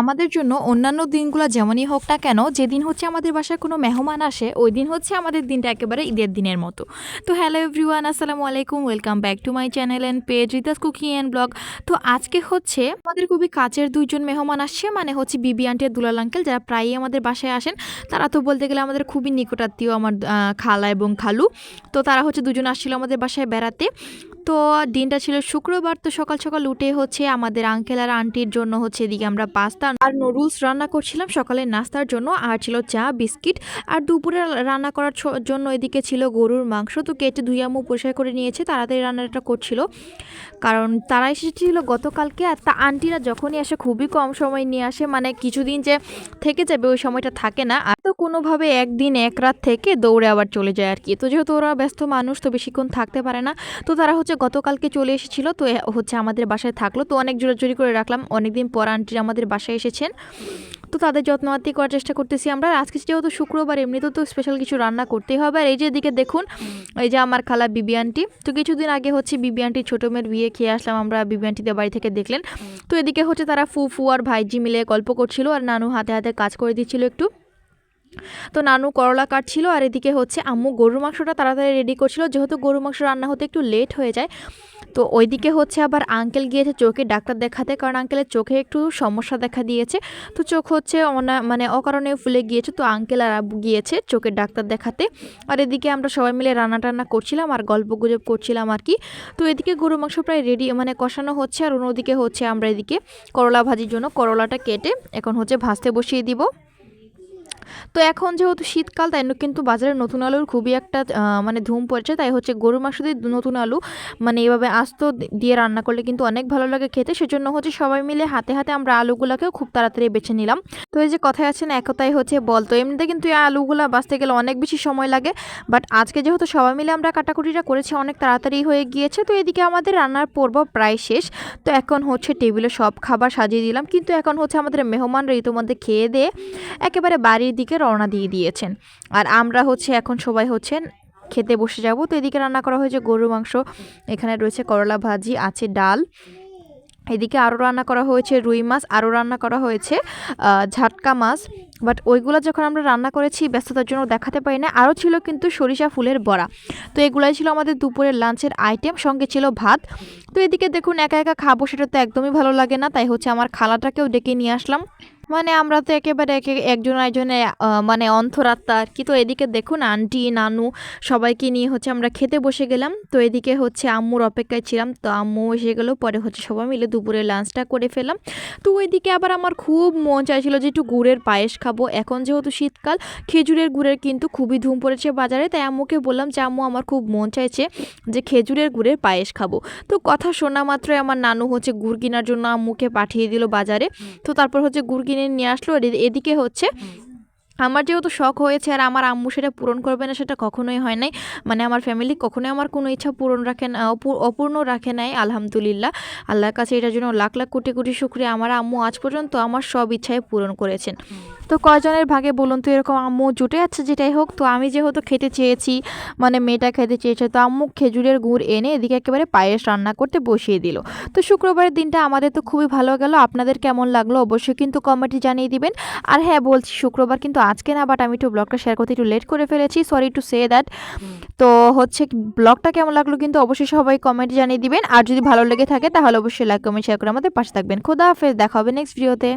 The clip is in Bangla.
আমাদের জন্য অন্যান্য দিনগুলো যেমনই হোক না কেন, যেদিন হচ্ছে আমাদের বাসায় কোনো মেহমান আসে, ওই দিন হচ্ছে আমাদের দিনটা একেবারে ঈদের দিনের মতো। তো হ্যালো এভরিওয়ান আসসালামু আলাইকুম welcome back to my channel and page রিতাস cooking and blog তো আজকে হচ্ছে আমাদের খুবই কাছের দুইজন মেহমান আসছে মানে হচ্ছে বিবি আন্টি দুলাল আঙ্কেল যারা প্রায়ই আমাদের বাসায় আসেন। তারা তো বলতে গেলে আমাদের খুবই নিকটাত্মীয়, আমার খালা এবং খালু। তো তারা হচ্ছে দুজন আসছিল আমাদের বাসায় বেড়াতে। তো দিনটা ছিল শুক্রবার, তো সকাল সকাল উঠে হচ্ছে আমাদের আঙ্কেল আর আন্টির জন্য হচ্ছে এদিকে আমরা পাস্তা আর নুডলস রান্না করছিলাম। সকালের নাস্তার জন্য আর ছিল চা, বিস্কিট আর দুপুরে রান্না করার জন্য এদিকে ছিল গরুর মাংস। তো কেটে আম্মু পরিষ্কার করে নিয়েছে, তাড়াতাড়ি রান্নাটা করছিল। কারণ তারা এসেছিল গতকালকে আর তা আন্টিরা যখনই আসে খুবই কম সময় নিয়ে আসে মানে কিছুদিন যে থেকে যাবে ওই সময়টা থাকে না। আর তো কোনোভাবে একদিন এক রাত থেকে দৌড়ে আবার চলে যায় আর কি। তো যেহেতু ওরা ব্যস্ত মানুষ, তো বেশিক্ষণ থাকতে পারে না। তো তারা হচ্ছে গতকালকে চলে এসেছিল, তো হচ্ছে আমাদের বাসায় থাকল। তো অনেক জোরাজুরি করে রাখলাম, অনেকদিন পর আন্টিরা আমাদের বাসায় এসেছেন। তো তাদের যত্নআত্তি করার চেষ্টা করতেছি আমরা। আজকে যেহেতু শুক্রবার, এমনিতেও তো স্পেশাল কিছু রান্না করতেই হবে। আর এই যে এদিকে দেখুন, এই যে আমার খালা বিবি আন্টি। তো কিছুদিন আগে হচ্ছে বিবি আন্টির ছোটো মেয়ের বিয়ে খেয়ে আসলাম আমরা, বিবি বাড়ি থেকে দেখলেন। তো এদিকে হচ্ছে তারা ফু ফু আর ভাইজি মিলে গল্প করছিল, আর নানু হাতে হাতে কাজ করে দিচ্ছিল একটু। তো নানু করলা কাটছিল আর এদিকে হচ্ছে আম্মু গরুর মাংসটা তাড়াতাড়ি রেডি করছিল। যেহেতু গরুর মাংস রান্না হতে একটু লেট হয়ে যায়, তো ওইদিকে হচ্ছে আবার আঙ্কেল গিয়েছে চোখে ডাক্তার দেখাতে, কারণ আঙ্কেলের চোখে একটু সমস্যা দেখা দিয়েছে। তো চোখ হচ্ছে মানে অকারণে ফুলে গিয়েছে, তো আঙ্কেল আর আব্বু গিয়েছে চোখের ডাক্তার দেখাতে। আর এদিকে আমরা সবাই মিলে রান্না টান্না করছিলাম আর গল্প গুজব করছিলাম আর কি। তো এদিকে গরু মাংস প্রায় রেডি মানে কষানো হচ্ছে, আর অন্যদিকে হচ্ছে আমরা এদিকে করলা ভাজির জন্য করলাটা কেটে এখন হচ্ছে ভাজতে বসিয়ে দিব। তো এখন যেহেতু শীতকাল, তাই কিন্তু বাজারে নতুন আলুর খুবই একটা মানে ধুম পড়েছে। তাই হচ্ছে গরুর মাংস দিয়ে নতুন আলু মানে এভাবে আস্ত দিয়ে রান্না করলে কিন্তু অনেক ভালো লাগে খেতে। সেজন্য হচ্ছে সবাই মিলে হাতে হাতে আমরা আলুগুলাকেও খুব তাড়াতাড়ি বেছে নিলাম। তো এই যে কথায় আছে না, একতাই হচ্ছে বল। তো এমনিতে কিন্তু এই আলুগুলা বাঁচতে গেলে অনেক বেশি সময় লাগে। বাট আজকে যেহেতু সবাই মিলে আমরা কাটাকুটিটা করেছি, অনেক তাড়াতাড়ি হয়ে গিয়েছে। তো এদিকে আমাদের রান্নার পর্ব প্রায় শেষ। তো এখন হচ্ছে টেবিলে সব খাবার সাজিয়ে দিলাম। কিন্তু এখন হচ্ছে আমাদের মেহমানরা ইতিমধ্যে খেয়ে দিয়ে একেবারে বাড়ির দিকে রওনা দিয়ে দিয়েছেন। আর আমরা হচ্ছে এখন সবাই হচ্ছেন খেতে বসে যাব। তো এদিকে রান্না করা হয়েছে গরুর মাংস, এখানে রয়েছে করলা ভাজি, আছে ডাল। এদিকে আরও রান্না করা হয়েছে রুই মাছ আরও রান্না করা হয়েছে ঝাটকা মাছ। বাট ওইগুলো যখন আমরা রান্না করেছি ব্যস্ততার জন্য দেখাতে পারি না। আরও ছিল কিন্তু সরিষা ফুলের বড়া। তো এগুলাই ছিল আমাদের দুপুরের লাঞ্চের আইটেম, সঙ্গে ছিল ভাত। তো এদিকে দেখুন একা একা খাব সেটা তো একদমই ভালো লাগে না। তাই হচ্ছে আমার খালাটাকেও ডেকে নিয়ে আসলাম। মানে আমরা তো একেবারে এক এক- একজন একজনে মানে অন্তরাত্মা আর কি তো এদিকে দেখুন আন্টি, নানু সবাইকে নিয়ে হচ্ছে আমরা খেতে বসে গেলাম। তো এদিকে হচ্ছে আম্মুর অপেক্ষায় ছিলাম। তো আম্মু এসে গেলো, পরে হচ্ছে সবাই মিলে দুপুরে লাঞ্চটা করে ফেলাম তো ওইদিকে আবার আমার খুব মন চাইছিল যে একটু গুড়ের পায়েস খাব। এখন যেহেতু শীতকাল, খেজুরের গুড়ের কিন্তু খুবই ধুম পড়েছে বাজারে। তাই আম্মুকে বললাম যে, আম্মু, আমার খুব মন চাইছে যে খেজুরের গুড়ের পায়েস খাব। তো কথা শোনা মাত্রই আমার নানু হচ্ছে গুড় কেনার জন্য আম্মুকে পাঠিয়ে দিল বাজারে। তো তারপর হচ্ছে গুড় কিনে নিয়ে আসলো এদিকে হচ্ছে আমার যেহেতু শখ হয়েছে আর আমার আম্মু সেটা পূরণ করবে না সেটা কখনোই হয় নাই। মানে আমার ফ্যামিলি কখনোই আমার কোনো ইচ্ছা পূরণ রাখে না অপূ- অপূর্ণ রাখে নাই আলহামদুলিল্লাহ। আল্লাহর কাছে এটার জন্য লাখ লাখ কোটি কোটি শুক্রিয়া। আমার আম্মু আজ পর্যন্ত আমার সব ইচ্ছায় পূরণ করেছেন। তো কয়জনের ভাগে বলুন তো? এরকম আম্মু জুটে যাচ্ছে যেটাই হোক তো আমি যেহেতু খেতে চেয়েছি মানে মেয়েটা খেতে চেয়েছে তো আম্মু খেজুরের গুড় এনে এদিকে একেবারে পায়েস রান্না করতে বসিয়ে দিল। তো শুক্রবারের দিনটা আমাদের তো খুবই ভালো গেল আপনাদের কেমন লাগল অবশ্যই কিন্তু কমেন্টে জানিয়ে দিবেন। আর হ্যাঁ বলছি শুক্রবার কিন্তু আজকে না বাট আমি একটু ব্লগটা শেয়ার করতে একটু লেট করে ফেলেছি সরি টু সে দ্যাট তো হচ্ছে ব্লগটা কেমন লাগল কিন্তু অবশ্যই সবাই কমেন্টে জানিয়ে দিবেন। আর যদি ভালো লেগে থাকে তাহলে অবশ্যই লাইক কমেন্ট শেয়ার করে আমাদের পাশে থাকবেন। খোদা হাফেজ দেখা হবে নেক্সট ভিডিওতে